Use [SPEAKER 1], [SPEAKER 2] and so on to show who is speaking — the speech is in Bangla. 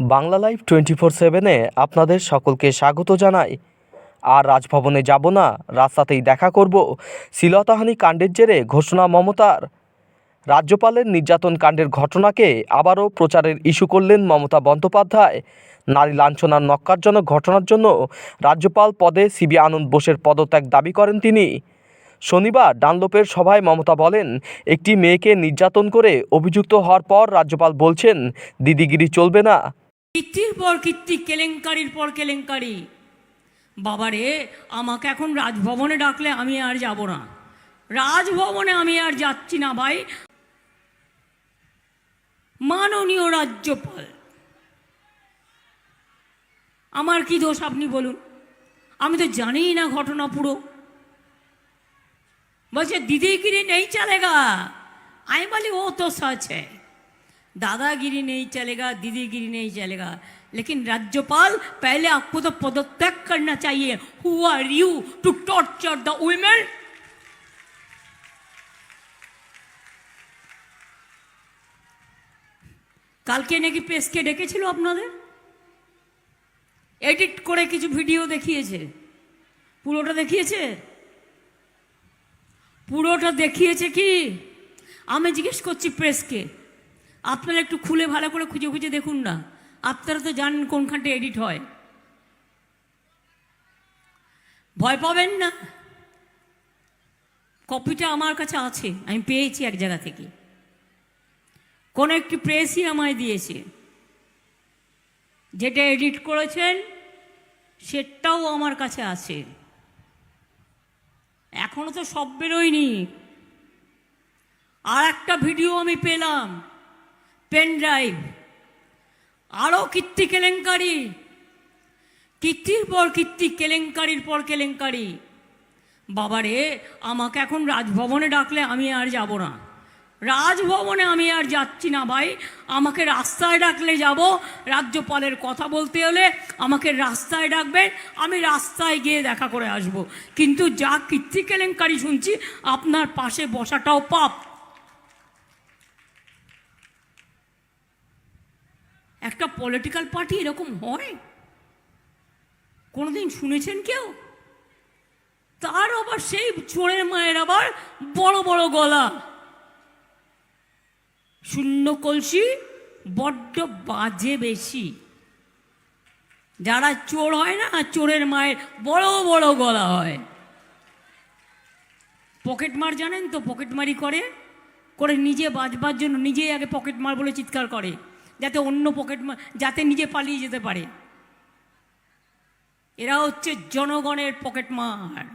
[SPEAKER 1] বাংলা লাইভ টোয়েন্টি ফোর সেভেনে আপনাদের সকলকে স্বাগত জানাই। আর রাজভবনে যাব না, রাস্তাতেই দেখা করব শ্লীলতাহানি কাণ্ডের জেরে ঘোষণা মমতার। রাজ্যপালের নির্যাতন কাণ্ডের ঘটনাকে আবারও প্রচারের ইস্যু করলেন মমতা বন্দ্যোপাধ্যায়। নারী লাঞ্ছনার নক্কারজনক ঘটনার জন্য রাজ্যপাল পদে সিবি আনন্দ বোসের পদত্যাগ দাবি করেন তিনি। শনিবার ডানলোপের সভায় মমতা বলেন, একটি মেয়েকে নির্যাতন করে অভিযুক্ত হওয়ার পর রাজ্যপাল বলছেন, দিদিগিরি চলবে না
[SPEAKER 2] কীর্তির পর কীর্তি কেলেঙ্কারির পর কেলেঙ্কারি। বাবারে, আমাকে এখন রাজভবনে ডাকলে আমি আর যাব না। রাজভবনে আমি আর যাচ্ছি না ভাই। মাননীয় রাজ্যপাল, আমার কি দোষ আপনি বলুন? আমি তো জানিই না ঘটনা পুরো। বলছে দিদিগিরি নেই চলেগা? আমি বলি, ও তো সচ दादागिरी नहीं चलेगा दीदीगिरी नहीं चलेगा लेकिन राज्यपाल पहले आपको तो पदत्याग करना चाहिए who are you to torture the women কালকে নাকি প্রেসকে ডেকেছিল আপনাদের এডিট করে কিছু ভিডিও দেখিয়েছে পুরোটা দেখিয়েছে পুরোটা দেখিয়েছে কি আমি জিজ্ঞেস করছি প্রেসকে আপনারা একটু খুলে ভালো করে খুঁজে খুঁজে দেখুন না। আপনারা তো জানেন কোনখানটা এডিট হয়। ভয় পাবেন না। কপিটা আমার কাছে আছে, আমি পেয়েছি এক জায়গা থেকে। কোনো একটি প্রেসই আমায় দিয়েছে। যেটা এডিট করেছেন, সেটাও আমার কাছে আছে। এখনও তো সব বেরোয়নি। আর একটা ভিডিও আমি পেলাম। পেন ড্রাইভ আরও কীর্তি কেলেঙ্কারি, কীর্তির পর কীর্তি, কেলেঙ্কারির পর কেলেঙ্কারি। বাবারে, আমাকে এখন রাজভবনে ডাকলে আমি আর যাব না। রাজভবনে আমি আর যাচ্ছি না ভাই। আমাকে রাস্তায় ডাকলে যাব, রাজ্যপালের কথা বলতে হলে আমাকে রাস্তায় ডাকবেন আমি রাস্তায় গিয়ে দেখা করে আসব। কিন্তু যা কীর্তি কেলেঙ্কারি শুনছি, আপনার পাশে বসাটাও পাপ। একটা পলিটিক্যাল পার্টি এরকম হয়? কোনোদিন শুনেছেন কেউ? তার আবার সেই চোরের মায়ের আবার বড় বড় গলা। শূন্য কলসি, বড্ড বাজে বেশি। যারা চোর হয় না, চোরের মায়ের বড় বড় গলা হয়। পকেট মার জানেন তো, পকেট মারি করে। করে নিজে বাজবার জন্য নিজেই আগে পকেট মার বলে চিৎকার করে। যাতে অন্য পকেট যাতে নিজে পালিয়ে যেতে পারে। এরা হচ্ছে জনগণের পকেট মার